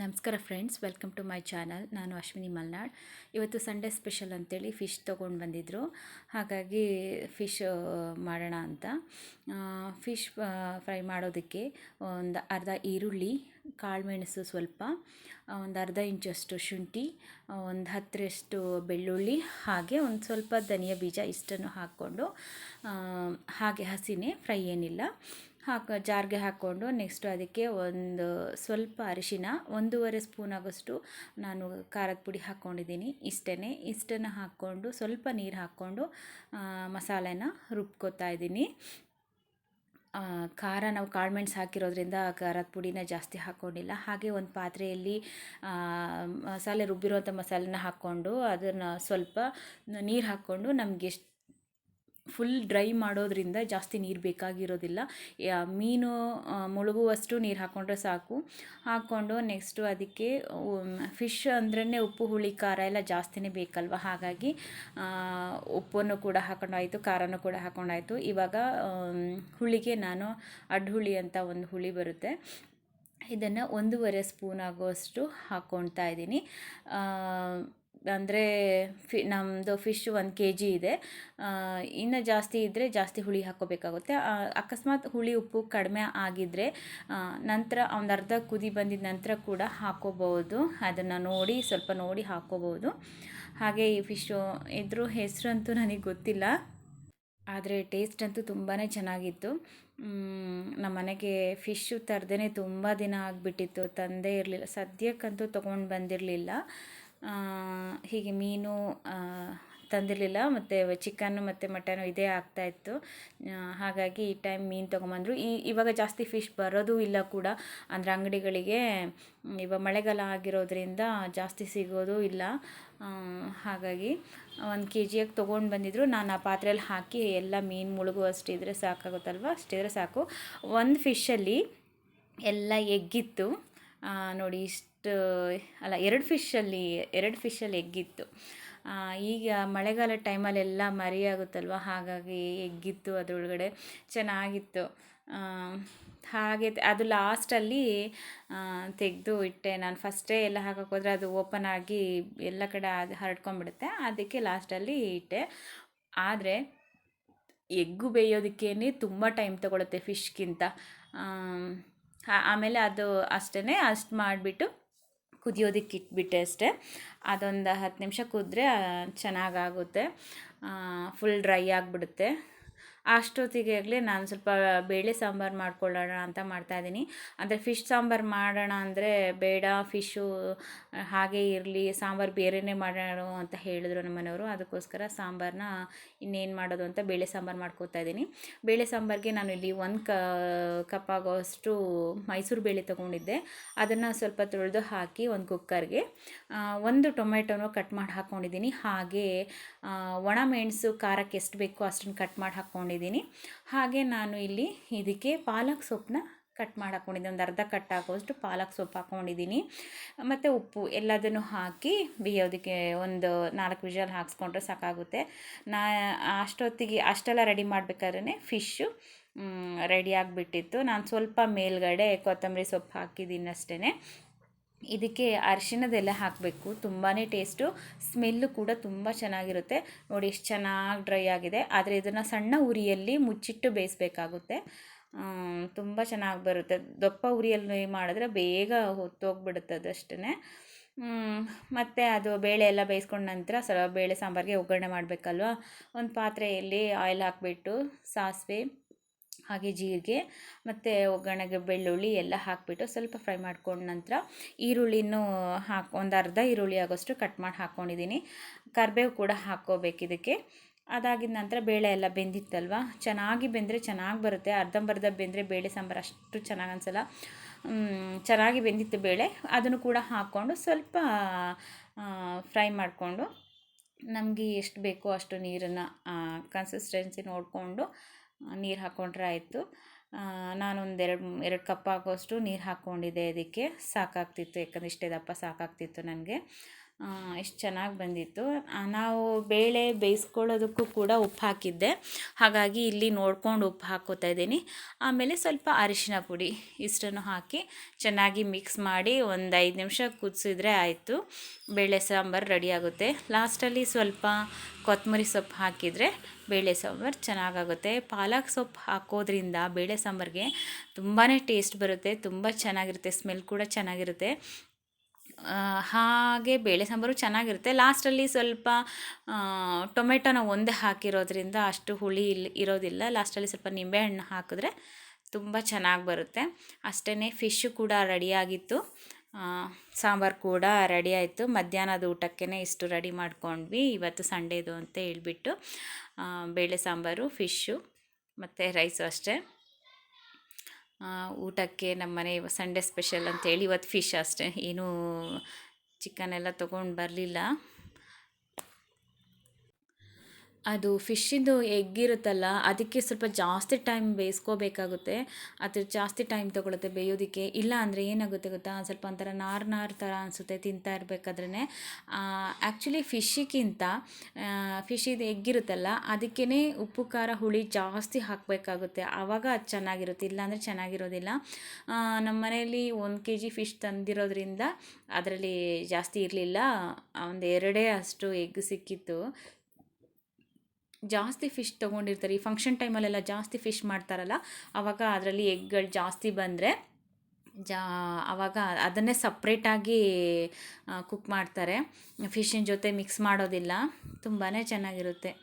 ನಮಸ್ಕಾರ friends, welcome to my channel. ನಾನು ಅಶ್ವಿನಿ ಮಲ್ನಾಡ್. ಇವತ್ತು ಸಂಡೇ ಸ್ಪೆಷಲ್ ಅಂತೇಳಿ ಫಿಶ್ ತೊಗೊಂಡು ಬಂದಿದ್ದರು ಹಾಗಾಗಿ ಫಿಶ್ ಮಾಡೋಣ ಅಂತ. ಫಿಶ್ ಫ್ರೈ ಮಾಡೋದಕ್ಕೆ ಒಂದು ಅರ್ಧ ಈರುಳ್ಳಿ ಕಾಳುಮೆಣಸು ಸ್ವಲ್ಪ ಒಂದು ಅರ್ಧ ಇಂಚಷ್ಟು ಶುಂಠಿ ಒಂದು ಹತ್ತರಷ್ಟು ಬೆಳ್ಳುಳ್ಳಿ, ಹಾಗೆ ಒಂದು ಸ್ವಲ್ಪ ಧನಿಯಾ ಬೀಜ ಇಷ್ಟನ್ನು ಹಾಕ್ಕೊಂಡು ಹಾಗೆ ಹಸಿನೇ ಫ್ರೈ ಏನಿಲ್ಲ. ಹಾಕೋ, ಜಾರ್ಗೆ ಹಾಕ್ಕೊಂಡು ನೆಕ್ಸ್ಟು ಅದಕ್ಕೆ ಒಂದು ಸ್ವಲ್ಪ ಅರಿಶಿನ, ಒಂದೂವರೆ ಸ್ಪೂನ್ ಆಗೋಷ್ಟು ನಾನು ಖಾರದ ಪುಡಿ ಹಾಕ್ಕೊಂಡಿದ್ದೀನಿ. ಇಷ್ಟೇ ಇಷ್ಟನ್ನು ಹಾಕ್ಕೊಂಡು ಸ್ವಲ್ಪ ನೀರು ಹಾಕ್ಕೊಂಡು ಮಸಾಲೆನ ರುಬ್ಕೋತಾ ಇದ್ದೀನಿ. ಖಾರ ನಾವು ಕಾಳುಮೆಣ್ಸು ಹಾಕಿರೋದ್ರಿಂದ ಖಾರದ ಪುಡಿನ ಜಾಸ್ತಿ ಹಾಕ್ಕೊಂಡಿಲ್ಲ ಹಾಗೆ ಒಂದು ಪಾತ್ರೆಯಲ್ಲಿ ಮಸಾಲೆ ರುಬ್ಬಿರೋಂಥ ಮಸಾಲೆನ ಹಾಕ್ಕೊಂಡು ಅದನ್ನು ಸ್ವಲ್ಪ ನೀರು ಹಾಕ್ಕೊಂಡು ನಮಗೆ ಫುಲ್ ಡ್ರೈ ಮಾಡೋದ್ರಿಂದ ಜಾಸ್ತಿ ನೀರು ಬೇಕಾಗಿರೋದಿಲ್ಲ. ಮೀನು ಮುಳುಗುವಷ್ಟು ನೀರು ಹಾಕ್ಕೊಂಡ್ರೆ ಸಾಕು. ಹಾಕ್ಕೊಂಡು ನೆಕ್ಸ್ಟು ಅದಕ್ಕೆ ಫಿಶ್ ಅಂದ್ರೇ ಉಪ್ಪು, ಹುಳಿ, ಖಾರ ಎಲ್ಲ ಜಾಸ್ತಿನೇ ಬೇಕಲ್ವ? ಹಾಗಾಗಿ ಉಪ್ಪನ್ನು ಕೂಡ ಹಾಕೊಂಡಾಯಿತು, ಖಾರನೂ ಕೂಡ ಹಾಕೊಂಡಾಯಿತು. ಇವಾಗ ಹುಳಿಗೆ ನಾನು ಅಡ್ಹುಳಿ ಅಂತ ಒಂದು ಹುಳಿ ಬರುತ್ತೆ. ಇದನ್ನು ಒಂದೂವರೆ ಸ್ಪೂನ್ ಆಗುವಷ್ಟು ಹಾಕ್ಕೊಳ್ತಾ ಇದ್ದೀನಿ. ಅಂದರೆ ಫಿ ನಮ್ಮದು ಫಿಶ್ ಒಂದು ಕೆ ಜಿ ಇದೆ ಇನ್ನು ಜಾಸ್ತಿ ಇದ್ದರೆ ಜಾಸ್ತಿ ಹುಳಿ ಹಾಕೋಬೇಕಾಗುತ್ತೆ ಅಕಸ್ಮಾತ್ ಹುಳಿ ಉಪ್ಪು ಕಡಿಮೆ ಆಗಿದ್ದರೆ ನಂತರ ಒಂದು ಅರ್ಧ ಕುದಿ ಬಂದಿದ ನಂತರ ಕೂಡ ಹಾಕೋಬೋದು ಅದನ್ನು ನೋಡಿ, ಸ್ವಲ್ಪ ನೋಡಿ ಹಾಕೋಬೋದು ಹಾಗೆ ಈ ಫಿಶ್ಶು ಇದ್ರ ಹೆಸರಂತೂ ನನಗೆ ಗೊತ್ತಿಲ್ಲ. ಆದರೆ ಟೇಸ್ಟ್ ಅಂತೂ ತುಂಬಾ ಚೆನ್ನಾಗಿತ್ತು. ನಮ್ಮ ಮನೆಗೆ ಫಿಶ್ಶು ತರದೇ ತುಂಬ ದಿನ ಆಗಿಬಿಟ್ಟಿತ್ತು. ತಂದೇ ಇರಲಿಲ್ಲ. ಸದ್ಯಕ್ಕಂತೂ ತೊಗೊಂಡು ಬಂದಿರಲಿಲ್ಲ. ಹೀಗೆ ಮೀನು ತಂದಿರಲಿಲ್ಲ. ಮತ್ತು ಚಿಕನ್ನು ಮತ್ತು ಮಟನು ಇದೇ ಆಗ್ತಾಯಿತ್ತು ಹಾಗಾಗಿ ಈ ಟೈಮ್ ಮೀನು ತೊಗೊಂಬಂದರು. ಈ, ಇವಾಗ ಜಾಸ್ತಿ ಫಿಶ್ ಬರೋದು ಇಲ್ಲ ಕೂಡ. ಅಂದರೆ ಅಂಗಡಿಗಳಿಗೆ ಇವಾಗ ಮಳೆಗಾಲ ಆಗಿರೋದ್ರಿಂದ ಜಾಸ್ತಿ ಸಿಗೋದು ಇಲ್ಲ. ಹಾಗಾಗಿ ಒಂದು ಕೆ ಜಿಯಾಗಿ ತೊಗೊಂಡು ಬಂದಿದ್ರು. ನಾನು ಆ ಪಾತ್ರೆಯಲ್ಲಿ ಹಾಕಿ ಎಲ್ಲ ಮೀನು ಮುಳುಗುವಷ್ಟಿದ್ರೆ ಸಾಕಾಗುತ್ತಲ್ವ? ಅಷ್ಟಿದ್ರೆ ಸಾಕು. ಒಂದು ಫಿಶಲ್ಲಿ ಎಲ್ಲ ಎಗ್ಗಿತ್ತು. ನೋಡಿ ಇಷ್ಟು ಅಲ್ಲ, ಎರಡು ಫಿಶಲ್ಲಿ ಎರಡು ಫಿಶಲ್ಲಿ ಎಗ್ಗಿತ್ತು ಈಗ ಮಳೆಗಾಲ ಟೈಮಲ್ಲೆಲ್ಲ ಮರಿ ಆಗುತ್ತಲ್ವ? ಹಾಗಾಗಿ ಎಗ್ಗಿತ್ತು ಅದರೊಳಗಡೆ. ಚೆನ್ನಾಗಿತ್ತು. ಹಾಗೆ ಅದು ಲಾಸ್ಟಲ್ಲಿ ತೆಗೆದು ಇಟ್ಟೆ ನಾನು. ಫಸ್ಟೇ ಎಲ್ಲ ಹಾಕಕ್ಕೆ ಅದು ಓಪನ್ ಆಗಿ ಎಲ್ಲ ಕಡೆ ಅದು ಹರಡ್ಕೊಂಡ್ಬಿಡುತ್ತೆ. ಅದಕ್ಕೆ ಲಾಸ್ಟಲ್ಲಿ ಇಟ್ಟೆ. ಆದರೆ ಎಗ್ಗು ಬೇಯೋದಕ್ಕೇ ತುಂಬ ಟೈಮ್ ತೊಗೊಳುತ್ತೆ ಫಿಶ್ಗಿಂತ ಆಮೇಲೆ ಅದು ಅಷ್ಟೇ ಅಷ್ಟು ಮಾಡಿಬಿಟ್ಟು ಕುದಿಯೋದಕ್ಕೆ ಇಟ್ಬಿಟ್ಟೆ ಅಷ್ಟೇ. ಅದೊಂದು ಹತ್ತು ನಿಮಿಷ ಕುದ್ರೆ ಚೆನ್ನಾಗಾಗುತ್ತೆ. ಫುಲ್ ಡ್ರೈ ಆಗಿಬಿಡುತ್ತೆ. ಅಷ್ಟೊತ್ತಿಗೆ ಆಗಲೇ ನಾನು ಸ್ವಲ್ಪ ಬೇಳೆ ಸಾಂಬಾರು ಮಾಡ್ಕೊಳ್ಳೋಣ ಅಂತ ಮಾಡ್ತಾಯಿದ್ದೀನಿ ಅಂದರೆ ಫಿಶ್ ಸಾಂಬಾರು ಮಾಡೋಣ ಅಂದರೆ ಬೇಡ ಫಿಶ್ಶು ಹಾಗೆ ಇರಲಿ, ಸಾಂಬಾರು ಬೇರೆಯೇ ಮಾಡೋಣ ಅಂತ ಹೇಳಿದ್ರು ನಮ್ಮ ಮನೆಯವರು. ಅದಕ್ಕೋಸ್ಕರ ಸಾಂಬಾರನ್ನ ಇನ್ನೇನು ಮಾಡೋದು ಅಂತ ಬೇಳೆ ಸಾಂಬಾರು ಮಾಡ್ಕೋತಾ ಇದ್ದೀನಿ. ಬೇಳೆ ಸಾಂಬಾರಿಗೆ ನಾನು ಇಲ್ಲಿ ಒಂದು ಕಪ್ ಆಗೋಷ್ಟು ಮೈಸೂರು ಬೇಳೆ ತೊಗೊಂಡಿದ್ದೆ. ಅದನ್ನು ಸ್ವಲ್ಪ ತೊಳೆದು ಹಾಕಿ ಒಂದು ಕುಕ್ಕರ್ಗೆ. ಒಂದು ಟೊಮೆಟೊನೂ ಕಟ್ ಮಾಡಿ ಹಾಕ್ಕೊಂಡಿದ್ದೀನಿ ಹಾಗೆ ಒಣ ಮೆಣಸು, ಖಾರಕ್ಕೆ ಎಷ್ಟು ಬೇಕೋ ಅಷ್ಟನ್ನು ಕಟ್ ಮಾಡಿ ಹಾಕ್ಕೊಂಡು ಹಾಕ್ಕೊಂಡಿದ್ದೀನಿ ಹಾಗೆ ನಾನು ಇಲ್ಲಿ ಇದಕ್ಕೆ ಪಾಲಕ್ ಸೊಪ್ಪನ್ನ ಕಟ್ ಮಾಡಾಕೊಂಡಿದ್ದೆ. ಒಂದು ಅರ್ಧ ಕಟ್ ಹಾಕೋಷ್ಟು ಪಾಲಕ್ ಸೊಪ್ಪು ಹಾಕ್ಕೊಂಡಿದ್ದೀನಿ ಮತ್ತು ಉಪ್ಪು ಎಲ್ಲದನ್ನು ಹಾಕಿ ಬೇಯೋದಕ್ಕೆ ಒಂದು ನಾಲ್ಕು ವಿಷಲ್ ಹಾಕ್ಸ್ಕೊಂಡ್ರೆ ಸಾಕಾಗುತ್ತೆ. ನಾ ಅಷ್ಟೊತ್ತಿಗೆ ಅಷ್ಟೆಲ್ಲ ರೆಡಿ ಮಾಡಬೇಕಾದ್ರೆ ಫಿಶ್ಶು ರೆಡಿ ಆಗಿಬಿಟ್ಟಿತ್ತು. ನಾನು ಸ್ವಲ್ಪ ಮೇಲ್ಗಡೆ ಕೊತ್ತಂಬರಿ ಸೊಪ್ಪು ಹಾಕಿದ್ದೀನಿ ಅಷ್ಟೇ ಇದಕ್ಕೆ ಅರಿಶಿಣದೆಲ್ಲ ಹಾಕಬೇಕು. ತುಂಬಾ ಟೇಸ್ಟು ಸ್ಮೆಲ್ಲು ಕೂಡ ತುಂಬ ಚೆನ್ನಾಗಿರುತ್ತೆ. ನೋಡಿ ಎಷ್ಟು ಚೆನ್ನಾಗಿ ಡ್ರೈ ಆಗಿದೆ. ಆದರೆ ಇದನ್ನು ಸಣ್ಣ ಉರಿಯಲ್ಲಿ ಮುಚ್ಚಿಟ್ಟು ಬೇಯಿಸಬೇಕಾಗುತ್ತೆ. ತುಂಬ ಚೆನ್ನಾಗಿ ಬರುತ್ತೆ. ದಪ್ಪ ಉರಿಯಲ್ಲಿ ಮಾಡಿದ್ರೆ ಬೇಗ ಹೊತ್ತೋಗ್ಬಿಡುತ್ತೆ ಅದಷ್ಟೇ ಮತ್ತು ಅದು ಬೇಳೆ ಎಲ್ಲ ಬೇಯಿಸ್ಕೊಂಡ ನಂತರ ಸ್ವಲ್ಪ ಬೇಳೆ ಸಾಂಬಾರಿಗೆ ಒಗ್ಗರಣೆ ಮಾಡಬೇಕಲ್ವ? ಒಂದು ಪಾತ್ರೆಯಲ್ಲಿ ಆಯಿಲ್ ಹಾಕಿಬಿಟ್ಟು ಸಾಸಿವೆ ಹಾಗೆ ಜೀರಿಗೆ, ಮತ್ತು ಒಗ್ಗರಣೆಗೆ ಬೆಳ್ಳುಳ್ಳಿ ಎಲ್ಲ ಹಾಕಿಬಿಟ್ಟು ಸ್ವಲ್ಪ ಫ್ರೈ ಮಾಡ್ಕೊಂಡ ನಂತರ ಈರುಳ್ಳಿನೂ ಹಾಕಿ, ಒಂದು ಅರ್ಧ ಈರುಳ್ಳಿ ಆಗೋಷ್ಟು ಕಟ್ ಮಾಡಿ ಹಾಕ್ಕೊಂಡಿದ್ದೀನಿ ಕರಿಬೇವು ಕೂಡ ಹಾಕ್ಕೋಬೇಕು ಇದಕ್ಕೆ. ಅದಾಗಿದ ನಂತರ ಬೇಳೆ ಎಲ್ಲ ಬೆಂದಿತ್ತಲ್ವ? ಚೆನ್ನಾಗಿ ಬೆಂದರೆ ಚೆನ್ನಾಗಿ ಬರುತ್ತೆ. ಅರ್ಧಂಬರ್ಧ ಬೆಂದರೆ ಬೇಳೆ ಸಾಂಬಾರು ಅಷ್ಟು ಚೆನ್ನಾಗಿ ಅನಿಸಲ್ಲ. ಚೆನ್ನಾಗಿ ಬೆಂದಿತ್ತು ಬೇಳೆ. ಅದನ್ನು ಕೂಡ ಹಾಕ್ಕೊಂಡು ಸ್ವಲ್ಪ ಫ್ರೈ ಮಾಡಿಕೊಂಡು ನಮಗೆ ಎಷ್ಟು ಬೇಕೋ ಅಷ್ಟು ನೀರನ್ನು ಕನ್ಸಿಸ್ಟೆನ್ಸಿ ನೋಡಿಕೊಂಡು ನೀರು ಹಾಕ್ಕೊಂಡ್ರೆ ಆಯಿತು. ನಾನೊಂದು ಎರಡು ಎರಡು ಕಪ್ ಆಗೋಷ್ಟು ನೀರು ಹಾಕ್ಕೊಂಡಿದ್ದೆ ಇದಕ್ಕೆ ಸಾಕಾಗ್ತಿತ್ತು, ಯಾಕಂದರೆ ಇಷ್ಟೇ ದಪ್ಪ ಸಾಕಾಗ್ತಿತ್ತು ನನಗೆ. ಎಷ್ಟು ಚೆನ್ನಾಗಿ ಬಂದಿತ್ತು. ನಾವು ಬೇಳೆ ಬೇಯಿಸ್ಕೊಳ್ಳೋದಕ್ಕೂ ಕೂಡ ಉಪ್ಪು ಹಾಕಿದ್ದೆ. ಹಾಗಾಗಿ ಇಲ್ಲಿ ನೋಡ್ಕೊಂಡು ಉಪ್ಪು ಹಾಕೋತಾ ಇದ್ದೀನಿ. ಆಮೇಲೆ ಸ್ವಲ್ಪ ಅರಿಶಿನ ಪುಡಿ ಇಷ್ಟನ್ನು ಹಾಕಿ ಚೆನ್ನಾಗಿ ಮಿಕ್ಸ್ ಮಾಡಿ ಒಂದು ಐದು ನಿಮಿಷ ಕುದಿಸಿದ್ರೆ ಆಯಿತು. ಬೇಳೆ ಸಾಂಬಾರು ರೆಡಿ ಆಗುತ್ತೆ. ಲಾಸ್ಟಲ್ಲಿ ಸ್ವಲ್ಪ ಕೊತ್ತಂಬರಿ ಸೊಪ್ಪು ಹಾಕಿದರೆ ಬೇಳೆ ಸಾಂಬಾರು ಚೆನ್ನಾಗಾಗುತ್ತೆ. ಪಾಲಕ್ ಸೊಪ್ಪು ಹಾಕೋದ್ರಿಂದ ಬೇಳೆ ಸಾಂಬಾರಿಗೆ ತುಂಬಾ ಟೇಸ್ಟ್ ಬರುತ್ತೆ, ತುಂಬ ಚೆನ್ನಾಗಿರುತ್ತೆ, ಸ್ಮೆಲ್ ಕೂಡ ಚೆನ್ನಾಗಿರುತ್ತೆ. ಹಾಗೆ ಬೇಳೆ ಸಾಂಬಾರು ಚೆನ್ನಾಗಿರುತ್ತೆ. ಲಾಸ್ಟಲ್ಲಿ ಸ್ವಲ್ಪ ಟೊಮೆಟೊನ ಒಂದೇ ಹಾಕಿರೋದ್ರಿಂದ ಅಷ್ಟು ಹುಳಿ ಇಲ್ಲಿ ಇರೋದಿಲ್ಲ. ಲಾಸ್ಟಲ್ಲಿ ಸ್ವಲ್ಪ ನಿಂಬೆಹಣ್ಣು ಹಾಕಿದ್ರೆ ತುಂಬ ಚೆನ್ನಾಗಿ ಬರುತ್ತೆ. ಅಷ್ಟೇ ಫಿಶ್ಶು ಕೂಡ ರೆಡಿಯಾಗಿತ್ತು. ಸಾಂಬಾರು ಕೂಡ ರೆಡಿ ಆಯಿತು ಮಧ್ಯಾಹ್ನದ ಊಟಕ್ಕೆ ಇಷ್ಟು ರೆಡಿ ಮಾಡ್ಕೊಂಡ್ವಿ. ಇವತ್ತು ಸಂಡೇದು ಅಂತ ಹೇಳ್ಬಿಟ್ಟು ಬೇಳೆ ಸಾಂಬಾರು, ಫಿಶ್ಶು ಮತ್ತು ರೈಸು ಅಷ್ಟೇ. ಊಟಕ್ಕೆ ನಮ್ಮ ಮನೆ ಸಂಡೇ ಸ್ಪೆಷಲ್ ಅಂತೇಳಿ ಇವತ್ತು ಫಿಶ್ ಅಷ್ಟೇ. ಏನೂ ಚಿಕನ್ ಎಲ್ಲ ತೊಗೊಂಡು ಬರಲಿಲ್ಲ. ಅದು ಫಿಶ್ಶಿಂದು ಎಗ್ ಇರುತ್ತಲ್ಲ ಅದಕ್ಕೆ ಸ್ವಲ್ಪ ಜಾಸ್ತಿ ಟೈಮ್ ಬೇಯಿಸ್ಕೋಬೇಕಾಗುತ್ತೆ. ಅದು ಜಾಸ್ತಿ ಟೈಮ್ ತೊಗೊಳುತ್ತೆ ಬೇಯೋದಕ್ಕೆ. ಇಲ್ಲ ಅಂದರೆ ಏನಾಗುತ್ತೆ ಗೊತ್ತಾ? ಸ್ವಲ್ಪ ಒಂಥರ ನಾರು ನಾರು ಥರ ಅನಿಸುತ್ತೆ ತಿಂತಾ ಇರಬೇಕಾದ್ರೆ ಆ್ಯಕ್ಚುಲಿ ಫಿಶ್ಶಿಗಿಂತ ಫಿಶ್ಶಿದು ಎಗ್ ಇರುತ್ತಲ್ಲ ಅದಕ್ಕೇ ಉಪ್ಪು, ಖಾರ, ಹುಳಿ ಜಾಸ್ತಿ ಹಾಕಬೇಕಾಗುತ್ತೆ. ಆವಾಗ ಅದು ಚೆನ್ನಾಗಿರುತ್ತೆ. ಇಲ್ಲಾಂದರೆ ಚೆನ್ನಾಗಿರೋದಿಲ್ಲ. ನಮ್ಮ ಮನೆಯಲ್ಲಿ ಒಂದು ಕೆ ಜಿ ಫಿಶ್ ತಂದಿರೋದ್ರಿಂದ ಅದರಲ್ಲಿ ಜಾಸ್ತಿ ಇರಲಿಲ್ಲ. ಒಂದು ಎರಡೇ ಅಷ್ಟು ಎಗ್ ಸಿಕ್ಕಿತ್ತು. ಜಾಸ್ತಿ ಫಿಶ್ ತೊಗೊಂಡಿರ್ತಾರೆ. ಈ ಫಂಕ್ಷನ್ ಟೈಮಲ್ಲೆಲ್ಲ ಜಾಸ್ತಿ ಫಿಶ್ ಮಾಡ್ತಾರಲ್ಲ ಆವಾಗ ಅದರಲ್ಲಿ ಎಗ್ಗಳು ಜಾಸ್ತಿ ಬಂದರೆ ಜಾ ಆವಾಗ ಅದನ್ನೇ ಸಪ್ರೇಟಾಗಿ ಕುಕ್ ಮಾಡ್ತಾರೆ. ಫಿಶಿನ ಜೊತೆ ಮಿಕ್ಸ್ ಮಾಡೋದಿಲ್ಲ. ತುಂಬಾ ಚೆನ್ನಾಗಿರುತ್ತೆ.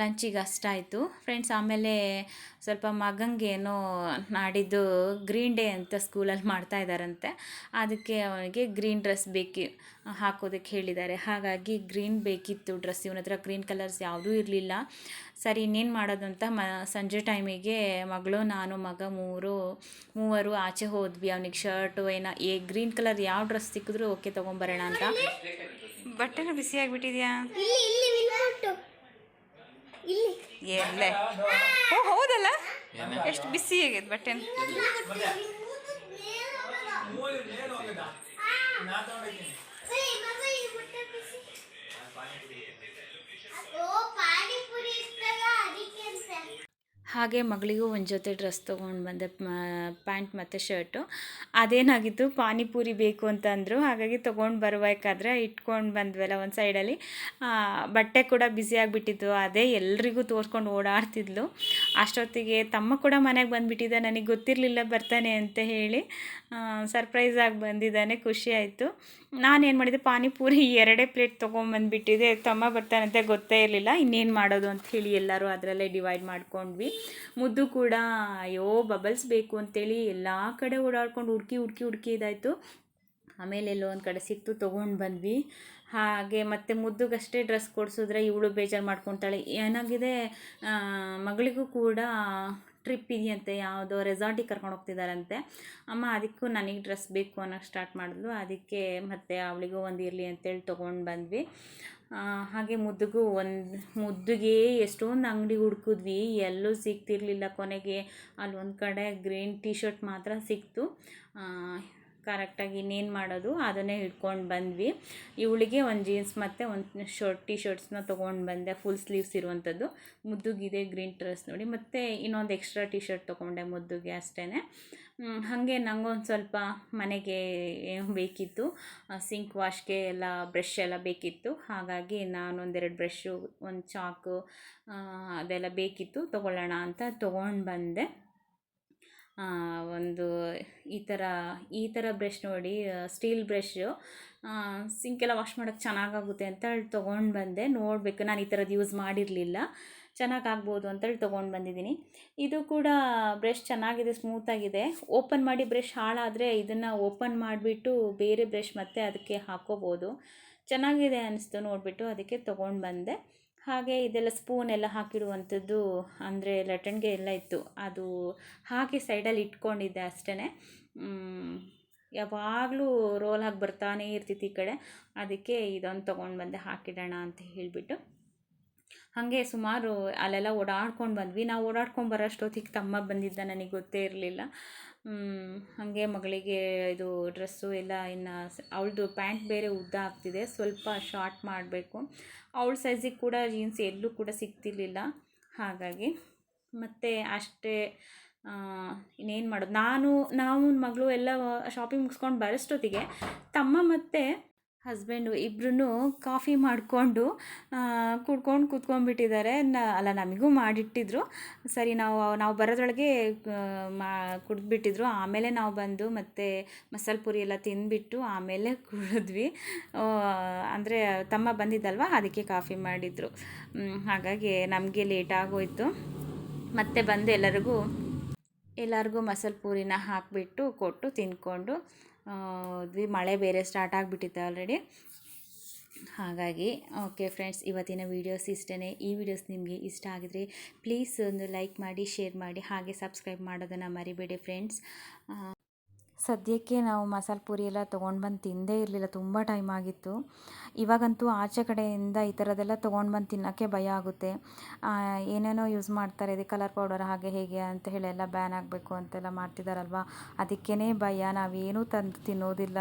ಲಂಚಿಗೆ ಅಷ್ಟಾಯಿತು ಫ್ರೆಂಡ್ಸ್ ಆಮೇಲೆ ಸ್ವಲ್ಪ ಮಗಂಗೆ ಏನೋ ನಾಡಿದ್ದು ಗ್ರೀನ್ ಡೇ ಅಂತ ಸ್ಕೂಲಲ್ಲಿ ಮಾಡ್ತಾ ಇದ್ದಾರಂತೆ ಅದಕ್ಕೆ ಅವನಿಗೆ ಗ್ರೀನ್ ಡ್ರೆಸ್ ಬೇಕಿ ಹಾಕೋದಕ್ಕೆ ಹೇಳಿದ್ದಾರೆ. ಹಾಗಾಗಿ ಗ್ರೀನ್ ಬೇಕಿತ್ತು ಡ್ರೆಸ್ ಇವನ ಹತ್ರ ಗ್ರೀನ್ ಕಲರ್ಸ್ ಯಾವುದೂ ಇರಲಿಲ್ಲ. ಸರಿ ಇನ್ನೇನು ಮಾಡೋದು ಅಂತ ಮ ಸಂಜೆ ಟೈಮಿಗೆ ಮಗಳು ನಾನು ಮಗ ಮೂರು ಮೂವರು ಆಚೆ ಹೋದ್ವಿ. ಅವನಿಗೆ ಶರ್ಟು ಏನೋ ಏ ಗ್ರೀನ್ ಕಲರ್ ಯಾವ ಡ್ರೆಸ್ ಸಿಕ್ಕಿದ್ರು ಓಕೆ ತೊಗೊಂಬರೋಣ ಅಂತ. ಬಟ್ಟೆನೂ ಬಿಸಿ ಆಗಿಬಿಟ್ಟಿದ್ಯಾ ಇಲ್ಲಿ. ಎಲ್ಲೇ ಓ ಹೌದಲ್ಲ? ಎಷ್ಟು ಬಿಸಿ ಆಗೈತೆ ಬಟ್ಟೆ? ಏಯ್ ಮಗ ಈ ಮುಟ್ಟೆ ಬಿಸಿ ಓ ಪಾನಿಪುರಿ ಇತ್ತಲ್ಲ ಅದಕ್ಕೆ ಅಂತ ಹಾಗೆ ಮಗಳಿಗೂ ಒಂದು ಜೊತೆ ಡ್ರೆಸ್ ತೊಗೊಂಡು ಬಂದೆ ಪ್ಯಾಂಟ್ ಮತ್ತು ಶರ್ಟು. ಅದೇನಾಗಿತ್ತು, ಪಾನಿಪುರಿ ಬೇಕು ಅಂತ ಅಂದರು. ಹಾಗಾಗಿ ತೊಗೊಂಡು ಬರಬೇಕಾದ್ರೆ ಇಟ್ಕೊಂಡು ಬಂದ್ವಲ್ಲ ಒಂದು ಸೈಡಲ್ಲಿ. ಬಟ್ಟೆ ಕೂಡ ಬ್ಯುಸಿ ಆಗಿಬಿಟ್ಟಿತ್ತು. ಅದೇ ಎಲ್ರಿಗೂ ತೋರಿಸ್ಕೊಂಡು ಓಡಾಡ್ತಿದ್ಲು. ಅಷ್ಟೊತ್ತಿಗೆ ತಮ್ಮ ಕೂಡ ಮನೆಗೆ ಬಂದುಬಿಟ್ಟಿದ್ದ ನನಗೆ ಗೊತ್ತಿರಲಿಲ್ಲ ಬರ್ತಾನೆ ಅಂತ ಹೇಳಿ ಸರ್ಪ್ರೈಸ್ ಆಗಿ ಬಂದಿದ್ದಾನೆ. ಖುಷಿ ಆಯಿತು. ನಾನೇನು ಮಾಡಿದೆ, ಪಾನಿಪುರಿ ಎರಡೇ ಪ್ಲೇಟ್ ತೊಗೊಂಬಂದ್ಬಿಟ್ಟಿದೆ ತಮ್ಮ ಬರ್ತಾನಂತೆ, ಗೊತ್ತೇ ಇರಲಿಲ್ಲ. ಇನ್ನೇನು ಮಾಡೋದು ಅಂತ ಹೇಳಿ ಎಲ್ಲರೂ ಅದರಲ್ಲೇ ಡಿವೈಡ್ ಮಾಡ್ಕೊಂಡ್ವಿ. ಮುದ್ದು ಕೂಡ, ಅಯ್ಯೋ, ಬಬಲ್ಸ್ ಬೇಕು ಅಂತೇಳಿ ಎಲ್ಲ ಕಡೆ ಓಡಾಡ್ಕೊಂಡು ಹುಡ್ಕಿ ಹುಡ್ಕಿ ಹುಡ್ಕಿ ಇದಾಯಿತು. ಆಮೇಲೆ ಎಲ್ಲೋ ಒಂದು ಕಡೆ ಸಿಕ್ತು ತೊಗೊಂಡು ಬಂದ್ವಿ. ಹಾಗೆ ಮತ್ತೆ ಮುದ್ದುಗಷ್ಟೇ ಡ್ರೆಸ್ ಕೊಡಿಸಿದ್ರೆ ಇವಳು ಬೇಜಾರು ಮಾಡ್ಕೊತಾಳೆ. ಏನಾಗಿದೆ? ಮಗಳಿಗೂ ಕೂಡ ಟ್ರಿಪ್ ಇದೆಯಂತೆ, ಯಾವುದೋ ರೆಸಾರ್ಟಿಗೆ ಕರ್ಕೊಂಡು ಹೋಗ್ತಿದ್ದಾರಂತೆ ಅಮ್ಮ, ಅದಕ್ಕೂ ನನಗೆ ಡ್ರೆಸ್ ಬೇಕು ಅನ್ನೋಕ್ಕೆ ಸ್ಟಾರ್ಟ್ ಮಾಡಿದ್ಲು. ಅದಕ್ಕೆ ಮತ್ತೆ ಅವಳಿಗೂ ಒಂದು ಇರಲಿ ಅಂತೇಳಿ ತೊಗೊಂಡು ಬಂದ್ವಿ. ಹಾಗೆ ಮುದ್ದುಗೂ ಒಂದು, ಮುದ್ದುಗೆ ಎಷ್ಟೊಂದು ಅಂಗಡಿ ಹುಡ್ಕಿದ್ವಿ. ಎಲ್ಲೂ ಸಿಗ್ತಿರ್ಲಿಲ್ಲ ಕೊನೆಗೆ. ಅಲ್ಲಿ ಒಂದು ಕಡೆ ಗ್ರೀನ್ ಟೀ ಶರ್ಟ್ ಮಾತ್ರ ಸಿಕ್ತು. ಕರೆಕ್ಟಾಗಿ ಇನ್ನೇನು ಮಾಡೋದು, ಅದನ್ನೇ ಹಿಡ್ಕೊಂಡು ಬಂದ್ವಿ. ಇವಳಿಗೆ ಒಂದು ಜೀನ್ಸ್ ಮತ್ತು ಒಂದು ಶರ್ಟ್ ಟಿ ಶರ್ಟ್ಸ್ನ ತೊಗೊಂಡು ಬಂದೆ ಫುಲ್ ಸ್ಲೀವ್ಸ್ ಇರುವಂಥದ್ದು ಮುದ್ದುಗಿದೆ ಗ್ರೀನ್ ಡ್ರೆಸ್ ನೋಡಿ. ಮತ್ತು ಇನ್ನೊಂದು ಎಕ್ಸ್ಟ್ರಾ ಟಿ ಶರ್ಟ್ ತೊಗೊಂಡೆ ಮುದ್ದುಗೆ ಅಷ್ಟೇ ಹಾಗೆ ನನಗೊಂದು ಸ್ವಲ್ಪ ಮನೆಗೆ ಬೇಕಿತ್ತು. ಸಿಂಕ್ ವಾಶ್ಗೆ ಎಲ್ಲ ಬ್ರಷ್ ಎಲ್ಲ ಬೇಕಿತ್ತು. ಹಾಗಾಗಿ ನಾನೊಂದೆರಡು ಬ್ರಷ್ಷು ಒಂದು ಚಾಕು ಅದೆಲ್ಲ ಬೇಕಿತ್ತು. ತೊಗೊಳ್ಳೋಣ ಅಂತ ತೊಗೊಂಡು ಬಂದೆ. ಒಂದು ಈ ಥರ ಈ ಥರ ಬ್ರಷ್ ನೋಡಿ ಸ್ಟೀಲ್ ಬ್ರಷು ಸಿಂಕೆಲ್ಲ ವಾಶ್ ಮಾಡೋಕ್ಕೆ ಚೆನ್ನಾಗಾಗುತ್ತೆ ಅಂತ ಹೇಳಿ ತೊಗೊಂಡು ಬಂದೆ. ನೋಡಬೇಕು, ನಾನು ಈ ಥರದ್ದು ಯೂಸ್ ಮಾಡಿರಲಿಲ್ಲ. ಚೆನ್ನಾಗಾಗ್ಬೋದು ಅಂತೇಳಿ ತೊಗೊಂಡು ಬಂದಿದ್ದೀನಿ. ಇದು ಕೂಡ ಬ್ರಷ್ ಚೆನ್ನಾಗಿದೆ ಸ್ಮೂತಾಗಿದೆ ಓಪನ್ ಮಾಡಿ ಬ್ರಷ್ ಹಾಳಾದರೆ ಇದನ್ನು ಓಪನ್ ಮಾಡಿಬಿಟ್ಟು ಬೇರೆ ಬ್ರಷ್ ಮತ್ತೆ ಅದಕ್ಕೆ ಹಾಕೋಬೋದು. ಚೆನ್ನಾಗಿದೆ ಅನಿಸ್ತು ನೋಡಿಬಿಟ್ಟು ಅದಕ್ಕೆ ತೊಗೊಂಡು ಬಂದೆ. ಹಾಗೆ ಇದೆಲ್ಲ ಸ್ಪೂನ್ ಎಲ್ಲ ಹಾಕಿಡುವಂಥದ್ದು ಅಂದರೆ ಲಟ್ಟಣಿಗೆ ಎಲ್ಲ ಇತ್ತು. ಅದು ಹಾಕಿ ಸೈಡಲ್ಲಿ ಇಟ್ಕೊಂಡಿದ್ದೆ ಅಷ್ಟೇ ಯಾವಾಗಲೂ ರೋಲ್ ಹಾಕಿ ಬರ್ತಾನೇ ಇರ್ತಿತ್ತು ಈ ಕಡೆ. ಅದಕ್ಕೆ ಇದೊಂದು ತೊಗೊಂಡು ಬಂದೆ ಹಾಕಿಡೋಣ ಅಂತ ಹೇಳಿಬಿಟ್ಟು. ಹಾಗೆ ಸುಮಾರು ಅಲ್ಲೆಲ್ಲ ಓಡಾಡ್ಕೊಂಡು ಬಂದ್ವಿ. ನಾವು ಓಡಾಡ್ಕೊಂಡು ಬರೋಷ್ಟೊತ್ತಿಗೆ ತಮ್ಮ ಬಂದಿದ್ದ ನನಗೆ ಗೊತ್ತೇ ಇರಲಿಲ್ಲ. ಹಾಗೆ ಮಗಳಿಗೆ ಇದು ಡ್ರೆಸ್ಸು ಎಲ್ಲ ಇನ್ನು ಅವಳದು ಪ್ಯಾಂಟ್ ಬೇರೆ ಉದ್ದ ಆಗ್ತಿದೆ. ಸ್ವಲ್ಪ ಶಾರ್ಟ್ ಮಾಡಬೇಕು. ಅವಳ ಸೈಜಿಗೆ ಕೂಡ ಜೀನ್ಸ್ ಎಲ್ಲೂ ಕೂಡ ಸಿಗ್ತಿರ್ಲಿಲ್ಲ. ಹಾಗಾಗಿ ಮತ್ತು ಅಷ್ಟೇ ಇನ್ನೇನು ಮಾಡೋದು? ನಾನು, ನಾವು, ಮಗಳು ಎಲ್ಲ ಶಾಪಿಂಗ್ ಮುಗಿಸ್ಕೊಂಡು ಬರೋಷ್ಟೊತ್ತಿಗೆ ತಮ್ಮ ಮತ್ತು ಹಸ್ಬೆಂಡು ಇಬ್ಬರೂ ಕಾಫಿ ಮಾಡಿಕೊಂಡು ಕುಡ್ಕೊಂಡು ಕೂತ್ಕೊಂಡ್ಬಿಟ್ಟಿದ್ದಾರೆ. ನ, ಅಲ್ಲ, ನಮಗೂ ಮಾಡಿಟ್ಟಿದ್ರು. ಸರಿ, ನಾವು ನಾವು ಬರೋದ್ರೊಳಗೆ ಮಾ, ಕುಡಿದ್ಬಿಟ್ಟಿದ್ರು. ಆಮೇಲೆ ನಾವು ಬಂದು ಮತ್ತೆ ಮಸಾಲೆ ಪುರಿ ಎಲ್ಲ ತಿಂದುಬಿಟ್ಟು ಆಮೇಲೆ ಕುಡಿದ್ವಿ. ಅಂದರೆ ತಮ್ಮ ಬಂದಿದ್ದಲ್ವ? ಅದಕ್ಕೆ ಕಾಫಿ ಮಾಡಿದರು. ಹಾಗಾಗಿ ನಮಗೆ ಲೇಟ್ ಆಗೋಯ್ತು. ಮತ್ತೆ ಬಂದು ಎಲ್ಲರಿಗೂ ಎಲ್ಲರಿಗೂ ಮಸಾಲೆ ಪೂರಿನ ಹಾಕಿಬಿಟ್ಟು, ಕೊಟ್ಟು ತಿಂದ್ಕೊಂಡು ಮಳೆ ಬೇರೆ ಸ್ಟಾರ್ಟ್ ಆಗಿಬಿಟ್ಟಿತ್ತು ಆಲ್ರೆಡಿ ಹಾಗಾಗಿ ಓಕೆ ಫ್ರೆಂಡ್ಸ್ ಇವತ್ತಿನ ವೀಡಿಯೋಸ್ ಇಷ್ಟೇ ಈ ವಿಡಿಯೋಸ್ ನಿಮಗೆ ಇಷ್ಟ ಆಗಿದ್ರೆ ಪ್ಲೀಸ್ ಒಂದು ಲೈಕ್ ಮಾಡಿ ಶೇರ್ ಮಾಡಿ, ಹಾಗೆ ಸಬ್ಸ್ಕ್ರೈಬ್ ಮಾಡೋದನ್ನು ಮರಿಬೇಡಿ ಫ್ರೆಂಡ್ಸ್ ಸದ್ಯಕ್ಕೆ ನಾವು ಮಸಾಲೆ ಪೂರಿ ಎಲ್ಲ ತೊಗೊಂಡು ಬಂದು ತಿಂದೇ ಇರಲಿಲ್ಲ, ತುಂಬ ಟೈಮ್ ಆಗಿತ್ತು. ಇವಾಗಂತೂ ಆಚೆ ಕಡೆಯಿಂದ ಈ ಥರದ್ದೆಲ್ಲ ತೊಗೊಂಡು ಬಂದು ತಿನ್ನೋಕ್ಕೆ ಭಯ ಆಗುತ್ತೆ. ಏನೇನೋ ಯೂಸ್ ಮಾಡ್ತಾರೆ ಇದೆ ಕಲರ್ ಪೌಡರ್ ಹಾಗೆ ಹೇಗೆ ಅಂತ ಹೇಳಿ ಎಲ್ಲ ಬ್ಯಾನ್ ಆಗಬೇಕು ಅಂತೆಲ್ಲ ಮಾಡ್ತಿದ್ದಾರಲ್ವ ಅದಕ್ಕೇ ಭಯ, ನಾವೇನೂ ತಂದು ತಿನ್ನೋದಿಲ್ಲ.